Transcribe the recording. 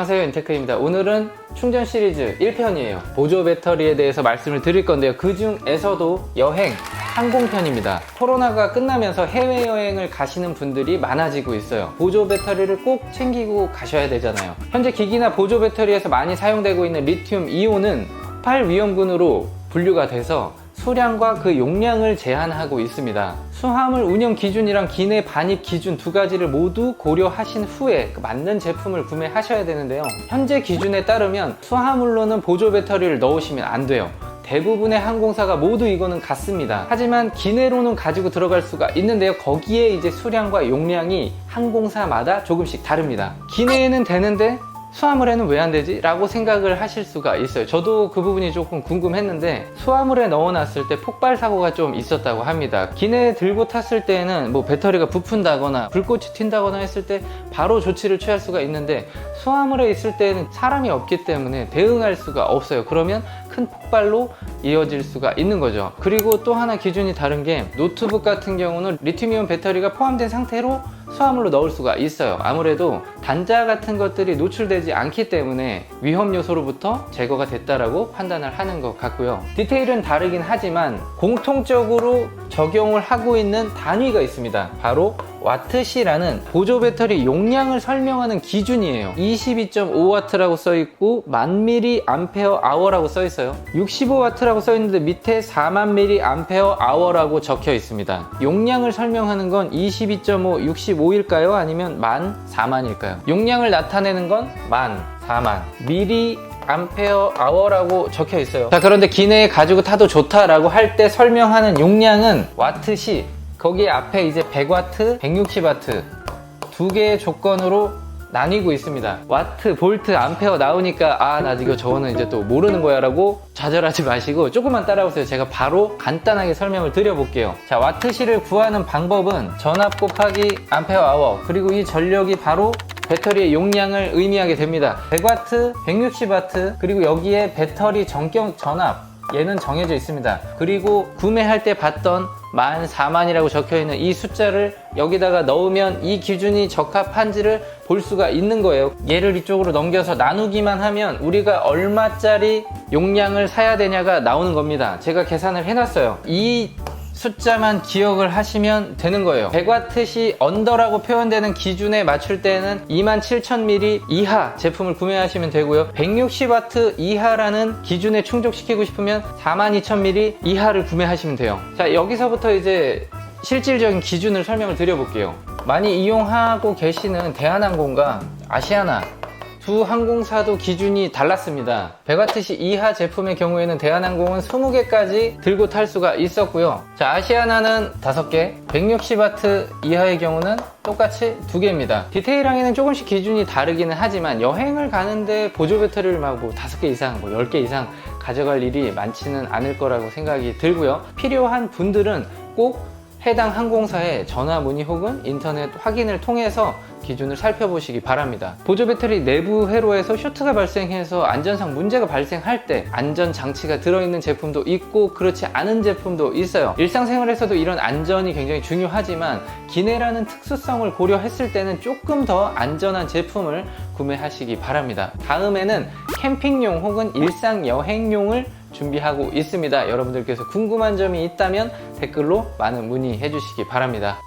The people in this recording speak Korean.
안녕하세요 인테크입니다. 오늘은 충전 시리즈 1편이에요. 보조 배터리에 대해서 말씀을 드릴 건데요. 그 중에서도 여행 항공편입니다. 코로나가 끝나면서 해외여행을 가시는 분들이 많아지고 있어요. 보조 배터리를 꼭 챙기고 가셔야 되잖아요. 현재 기기나 보조 배터리에서 많이 사용되고 있는 리튬 이온은 폭발 위험군으로 분류가 돼서 수량과 그 용량을 제한하고 있습니다. 수화물 운영 기준이랑 기내 반입 기준 두 가지를 모두 고려하신 후에 그 맞는 제품을 구매하셔야 되는데요. 현재 기준에 따르면 수화물로는 보조 배터리를 넣으시면 안 돼요. 대부분의 항공사가 모두 이거는 같습니다. 하지만 기내로는 가지고 들어갈 수가 있는데요. 거기에 이제 수량과 용량이 항공사마다 조금씩 다릅니다. 기내에는 되는데 수화물에는 왜 안 되지? 라고 생각을 하실 수가 있어요. 저도 그 부분이 조금 궁금했는데 수화물에 넣어놨을 때 폭발 사고가 좀 있었다고 합니다. 기내에 들고 탔을 때는 뭐 배터리가 부푼다거나 불꽃이 튄다거나 했을 때 바로 조치를 취할 수가 있는데 수화물에 있을 때는 사람이 없기 때문에 대응할 수가 없어요. 그러면 큰 폭발로 이어질 수가 있는 거죠. 그리고 또 하나 기준이 다른 게 노트북 같은 경우는 리튬이온 배터리가 포함된 상태로 수화물로 넣을 수가 있어요. 아무래도 단자 같은 것들이 노출되지 않기 때문에 위험 요소로부터 제거가 됐다라고 판단을 하는 것 같고요. 디테일은 다르긴 하지만 공통적으로 적용을 하고 있는 단위가 있습니다. 바로 와트시라는 보조 배터리 용량을 설명하는 기준이에요. 22.5와트라고 써 있고 만 미리 암페어 아워라고 써 있어요. 65와트라고 써 있는데 밑에 4만 미리 암페어 아워라고 적혀 있습니다. 용량을 설명하는 건 22.5, 65일까요? 아니면 만 4만일까요? 용량을 나타내는 건 만, 4만. 미리 암페어 아워라고 적혀 있어요. 자, 그런데 기내에 가지고 타도 좋다라고 할 때 설명하는 용량은 와트시 거기 앞에 이제 100와트, 160와트 두 개의 조건으로 나뉘고 있습니다. 와트, 볼트, 암페어 나오니까 아, 나 이거 저거는 이제 또 모르는 거야 라고 좌절하지 마시고 조금만 따라오세요. 제가 바로 간단하게 설명을 드려볼게요. 자, 와트시를 구하는 방법은 전압 곱하기 암페어 아워 그리고 이 전력이 바로 배터리의 용량을 의미하게 됩니다. 100와트, 160와트 그리고 여기에 배터리 전격 전압 얘는 정해져 있습니다. 그리고 구매할 때 봤던 14,000이라고 적혀 있는 이 숫자를 여기다가 넣으면 이 기준이 적합한지를 볼 수가 있는 거예요. 얘를 이쪽으로 넘겨서 나누기만 하면 우리가 얼마짜리 용량을 사야 되냐가 나오는 겁니다. 제가 계산을 해놨어요. 이 숫자만 기억을 하시면 되는 거예요. 100와트시 언더라고 표현되는 기준에 맞출 때는 27,000ml 이하 제품을 구매하시면 되고요. 160와트 이하라는 기준에 충족시키고 싶으면 42,000ml 이하를 구매하시면 돼요. 자, 여기서부터 이제 실질적인 기준을 설명을 드려볼게요. 많이 이용하고 계시는 대한항공과 아시아나 두 항공사도 기준이 달랐습니다. 100와트시 이하 제품의 경우에는 대한항공은 20개까지 들고 탈 수가 있었고요. 자, 아시아나는 5개, 160와트 이하의 경우는 똑같이 2개입니다. 디테일항에는 조금씩 기준이 다르기는 하지만 여행을 가는데 보조 배터리를 막뭐 5개 이상, 뭐 10개 이상 가져갈 일이 많지는 않을 거라고 생각이 들고요. 필요한 분들은 꼭 해당 항공사에 전화 문의 혹은 인터넷 확인을 통해서 기준을 살펴보시기 바랍니다. 보조 배터리 내부 회로에서 쇼트가 발생해서 안전상 문제가 발생할 때 안전 장치가 들어있는 제품도 있고 그렇지 않은 제품도 있어요. 일상생활에서도 이런 안전이 굉장히 중요하지만 기내라는 특수성을 고려했을 때는 조금 더 안전한 제품을 구매하시기 바랍니다. 다음에는 캠핑용 혹은 일상 여행용을 준비하고 있습니다. 여러분들께서 궁금한 점이 있다면 댓글로 많은 문의해 주시기 바랍니다.